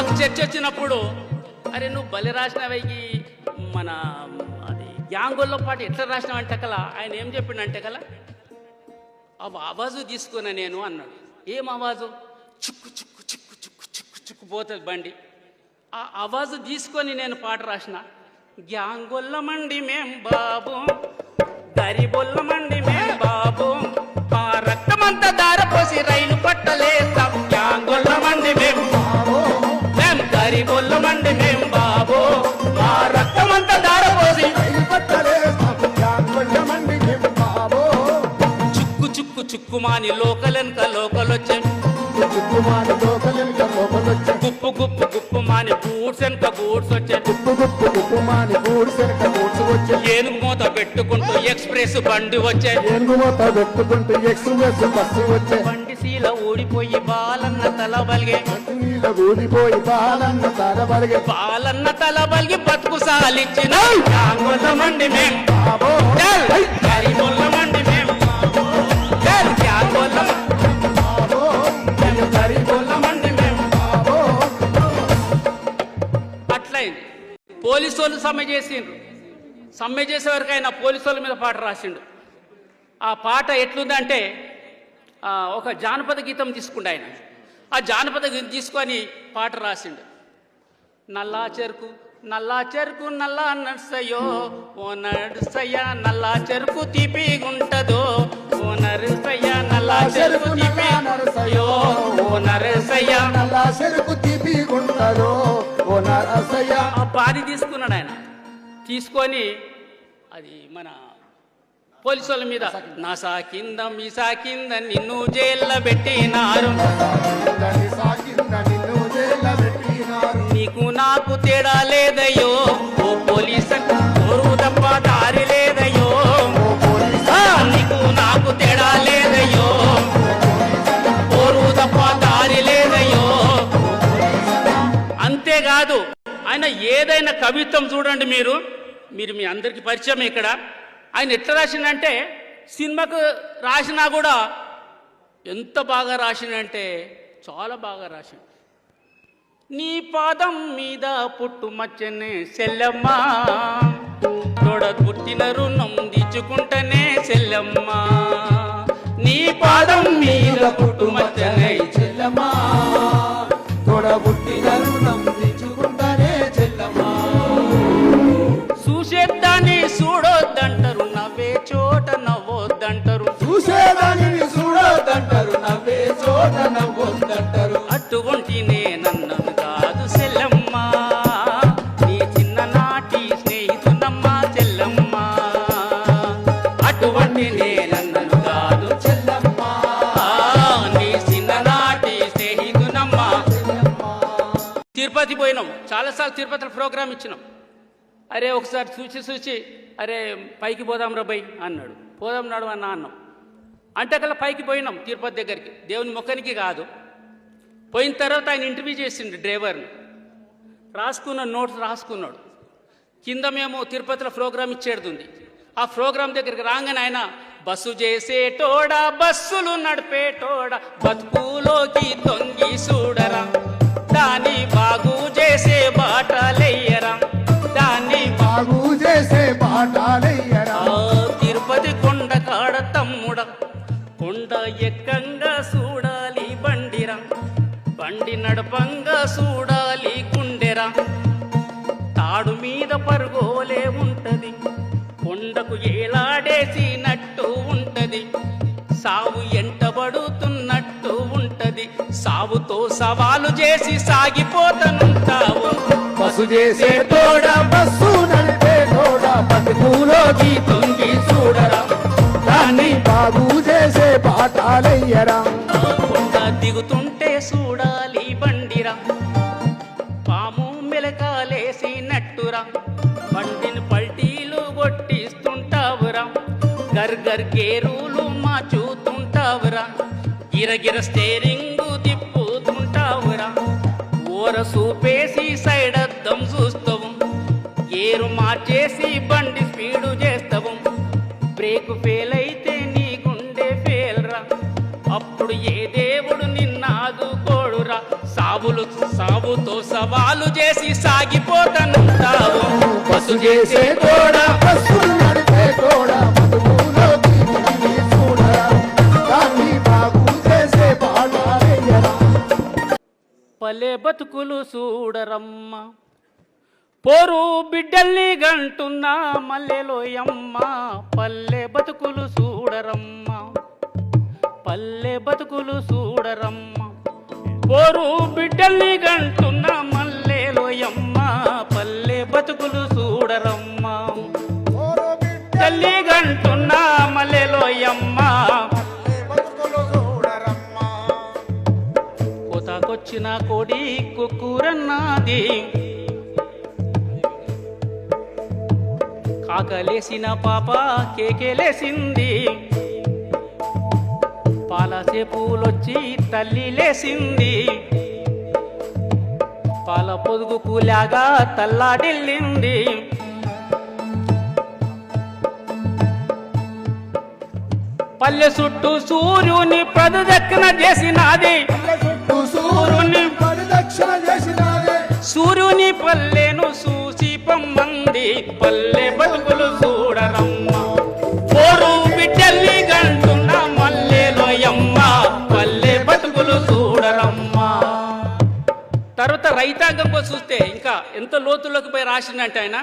మాకు చర్చ వచ్చినప్పుడు అరే నువ్వు బలి రాసినవైకి మన అది గ్యాంగోల్లో పాటు ఎట్లా రాసినావంటే కల ఆయన ఏం చెప్పిండంటే కల ఆ ఆవాజు తీసుకున్నా నేను అన్నాడు. ఏం ఆవాజు? చుక్కు చుక్కు చుక్కు చుక్కు చుక్కు చుక్కు పోతుంది బండి. ఆ ఆవాజు తీసుకొని నేను పాట రాసిన. గ్యాంగొల్లమండి మేం బాబు గరిబొల్లమండి మేం చుక్కు చుక్కు చుక్కుమాని లోకలెనక లోకలొచ్చే గుప్పు గుప్పు గుప్పు మాని బూట్స్ వెనక బూట్స్ వచ్చే ఏనుగు మూత పెట్టుకుంటూ ఎక్స్ప్రెస్ బండి వచ్చే పెట్టుకుంటూ ఎక్స్ప్రెస్ బస్సు వచ్చే బండి శీల ఊడిపోయి బాలన్న తల బలిగే. ఊడిపోయి బాలన్న తరబలిగే బాలన్న తల బలిగి బతుకు సాలిచ్చిన. త్యాగొల్లమండి మేం. బాబో చల్! పోలీసు వాళ్ళు సమ్మె చేసిండ్రు. సమ్మె చేసే వరకు ఆయన పోలీసు వాళ్ళ మీద పాట రాసిండు. ఆ పాట ఎట్లుందంటే ఒక జానపద గీతం తీసుకుండు ఆయన. ఆ జానపద గీతం తీసుకొని పాట రాసిండు. నల్లా చెరుకు నల్లా చెరుకు నల్లా నర్సయ్యో ఓ నర్సయ్య నల్లా చెరుకు తీపిగుంటదో ఓ నర్సయ్య నల్లా చెరుకు తీపి నర్సయ్యో ఓ నర్సయ్య నల్లా చెరుకు తీపి గుంటలో ఓ నరసయ్య బాధి తీసుకున్నాడు ఆయన. తీసుకొని అది మన పోలీసు వాళ్ళ మీద నా సా కింద మీ సా కింద నిన్ను జైల్లో పెట్టినారు కవిత్వం చూడండి మీరు. మీరు మీ అందరికి పరిచయం ఇక్కడ. ఆయన ఎట్లా రాసిండంటే సినిమాకు రాసినా కూడా ఎంత బాగా రాసిండంటే చాలా బాగా రాసింది నీ పాదం మీద పుట్టుమచ్చనే సెల్లమ్మా. తోడ పుట్టిన రుణం తీర్చుకుంటనే సెల్లమ్మా. నీ పాదం మీద పుట్టుమచ్చనే చాలాసార్లు తిరుపతిలో ప్రోగ్రాం ఇచ్చినాం. అరే ఒకసారి చూసి చూసి అరే పైకి పోదాం రబ్బాయి అన్నాడు. పోదాం నాడు అన్న అన్నాం. అంటే కల్లా పైకి పోయినాం తిరుపతి దగ్గరికి. దేవుని ముఖానికి కాదు. పోయిన తర్వాత ఆయన ఇంటర్వ్యూ చేసిండు డ్రైవర్ని. రాసుకున్న నోట్స్ రాసుకున్నాడు. కింద మేము తిరుపతిలో ప్రోగ్రామ్ ఇచ్చేడుంది ఆ ప్రోగ్రాం దగ్గరికి రాగానే ఆయన బస్సు చేసేటోడా బస్సులు నడిపేటోడా బతుకులోకి తొంగి చూడరా. దాన్ని బాగు చేసే బాటలెయ్యరా. దాన్ని బాగు చేసే పాఠాలయ్యరా ఆ తిరుపతి కొండ కాడ తమ్ముడ కొండ ఎక్కంగా చూడాలి బండిరా. బండి నడపంగా చూడాలి సవాలు చేసి సాగిపోతనుంటావు. బస్సు చేసే తోడ బస్సు నడిపే తోడ బతుకులోకి తొంగి చూడరా దాన్ని బాగు చేసే పాఠాలయ్యరా. కొండ దిగుతుంటే చూడాలి బండిరా. పాము మెలకాలేసినట్టురా బండిని పల్టీలు కొట్టిస్తుంటావురా. గర్ గర్ గేరులు మార్చుతుంటావురా. గిరగిర స్టేరింగ్ ఓర సూపేసి సైడ్ అద్దం చూస్తావు? ఏరు మార్చేసి బండి స్పీడు చేస్తావు? బ్రేక్ ఫెయిల్ అయితే నీ గుండె ఫెయిల్ రా అప్పుడు ఏ దేవుడు నిన్నాదుకోడురా సావులు సావులు సావుతో సవాలు చేసి సాగిపోతానుంటావు. బస్సు చేసే తోడ బస్సులు నడిపే తోడ పల్లె బతుకులు చూడరమ్మ. పోరు బిడ్డల్ని గంటున్నా మల్లెలోయమ్మ పల్లె బతుకులు చూడరమ్మ. పల్లె బతుకులు చూడరమ్మ. పోరు బిడ్డల్ని గంటున్నా మల్లెలోయమ్మ పల్లె బతుకులు చూడరమ్మ. వచ్చిన కోడి కుక్కురన్నది. కాకలేసిన పాప కేకేలేసింది. పాలసే పూలొచ్చి తల్లి లేసింది. పాల పొదుగు పూలాగా తల్లాడిల్లింది. పల్లె చుట్టూ సూర్యుని ప్రదక్షిణ చేసినది. సూర్యుని పల్లెను చూసి పొమ్మంది పల్లె బతుకులు చూడరమ్మ. పోరు బిడ్డల్ని గంటున్న మల్లెలోయమ్మ పల్లె బతుకులు చూడరమ్మ. తర్వాత రైతాంగంగా చూస్తే ఇంకా ఎంత లోతులోకి పోయి రాసిందంటే ఆయన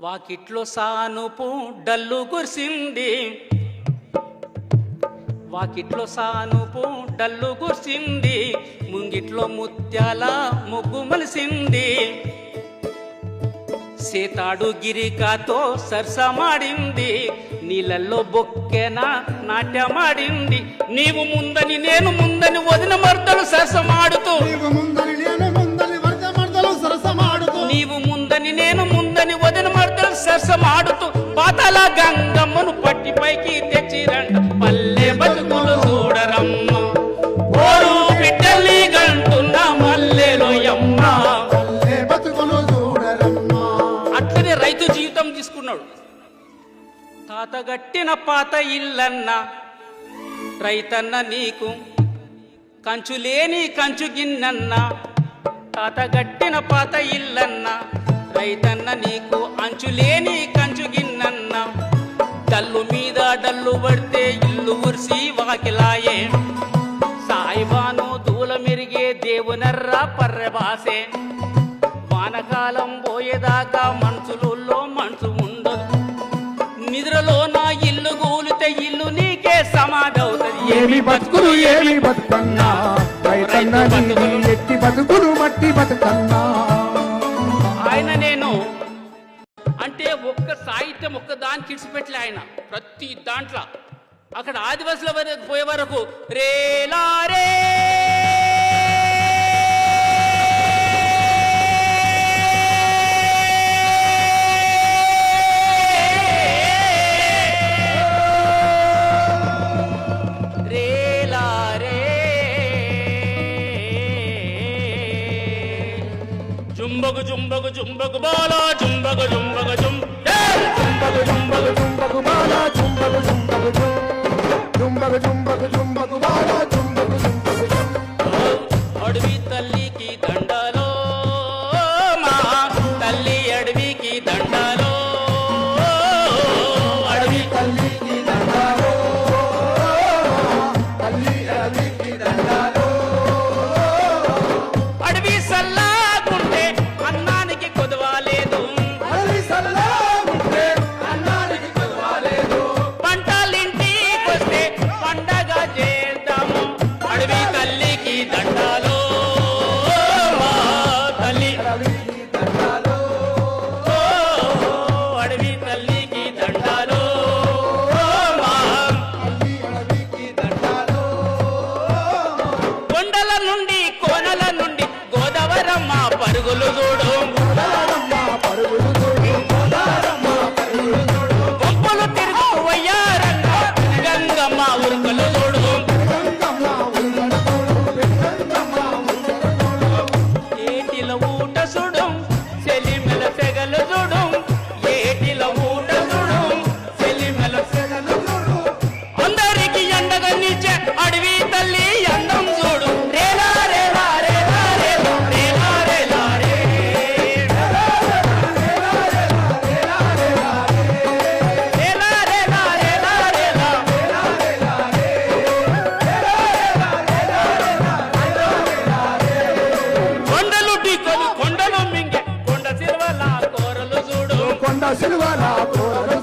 వాకిట్లో సానుపు డల్లు కురిసింది వాకిట్లో సానుపు డల్లు కురిసింది ముంగిట్లో ముత్యాల ముగ్గు మలిసింది. సీతాడు గిరికాతో సరసమాడింది నీళ్ళల్లో బొక్కెన నాట్యమాడింది. నీవు ముందని నేను ముందని వదిన మర్దలు సరసమాడుతూ. నీవు ముందని నేను ముందని వర్గ మర్దలు సరసమాడుతూ. నీవు ముందని నేను ముందని వదిన మర్దలు సరసమాడుతూ. పాతాల గంగమ్మను పట్టి పైకి తెచ్చిరంట. జీవితం తాతగట్టిన పాత ఇల్లన్న రైతన్న నీకు కంచులేని కంచు గిన్నన్న తాతగట్టిన పాత ఇల్లన్న రైతన్న నీకు అంచులేని కంచు గిన్నన్న డల్లు మీద డల్లు పడితే ఇల్లు ఉరిసి వాకిలాయే. సాయిబాను దూల మెరిగే దేవునర్రా పర్రెబాసే వానకాలం పోయేదాకా ఏమి బతుకులు ఏమి బతుకన్నా? రైతన్న ఎట్టి బతుకులు మట్టి బతుకన్నా? ఆయన నేను అంటే ఒక్క సాహిత్యం ఒక్క దానికి ఇడిచిపెట్టలే ఆయన ప్రతి దాంట్లో. అక్కడ ఆదివాసుల వరకు పోయే వరకు రేలా రే Jump up! Jump up! సిలువల పూర్వ